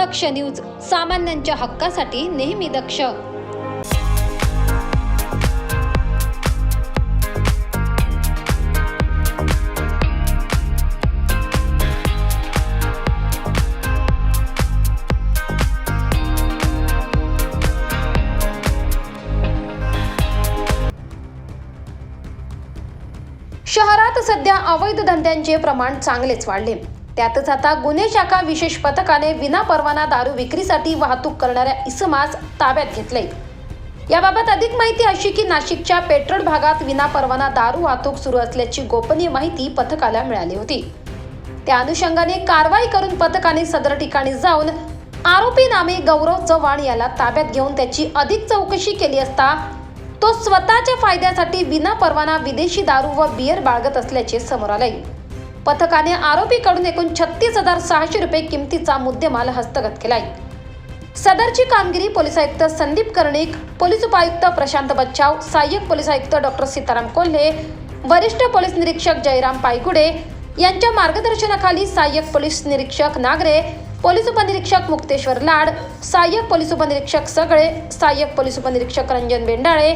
दक्ष news सामान्यांच्या हक्कासाठी नेहमी दक्ष. शहरात सध्या अवैध धंद्यांचे प्रमाण चांगलेच वाढले. त्यातच आता गुन्हे शाखा विशेष पथकाने विना परवाना दारू विक्रीसाठी वाहतूक करणाऱ्या इसमास ताब्यात घेतले याबाबत अधिक माहिती अशी की नाशिकच्या पेट्रोल भागात विना परवाना दारू वाहतूक सुरू असल्याची गोपनीय माहिती पथकाला मिळाली होती. त्या अनुषंगाने कारवाई करून पथकाने सदर ठिकाणी जाऊन आरोपी नामे गौरव चव्हाण याला ताब्यात घेऊन त्याची अधिक चौकशी केली असता तो स्वतःच्या फायद्यासाठी विना परवाना विदेशी दारू व बियर बाळगत असल्याचे समोर आले पथकाने आरोपीकडून एकूण छत्तीस हजार सहाशे रुपये किमतीचा मुद्देमाल हस्तगत केलाय. सदरची कामगिरी पोलीस आयुक्त संदीप कर्णिक पोलीस उपायुक्त प्रशांत बच्चाव सहाय्यक पोलीस आयुक्त डॉक्टर सीताराम कोल्हे वरिष्ठ पोलीस निरीक्षक जयराम पायगुडे यांच्या मार्गदर्शनाखाली सहाय्यक पोलीस निरीक्षक नागरे पोलीस उपनिरीक्षक मुक्तेश्वर लाड सहाय्यक पोलीस उपनिरीक्षक सगळे सहाय्यक पोलीस उपनिरीक्षक रंजन बेंडाळे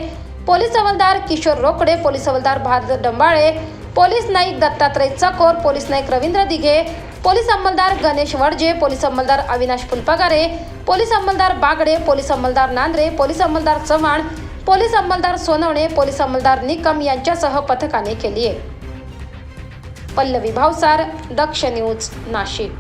पोलीस हवालदार किशोर रोकडे पोलीस हवालदार Bharat Dambale police Naik Dattatray Chakor police Naik Ravindra Dighe police अंमलदार Ganesh Wadje police अंमलदार अविनाश फुलपगारे पोलीस अंमलदार बागडे पोलीस अंमलदार नांद्रे पोलीस अंमलदार चव्हाण पोलीस अंमलदार सोनवणे पोलीस अंमलदार निकम यांच्यासह पथकाने केली आहे पल्लवी भावसार दक्ष न्यूज नाशिक.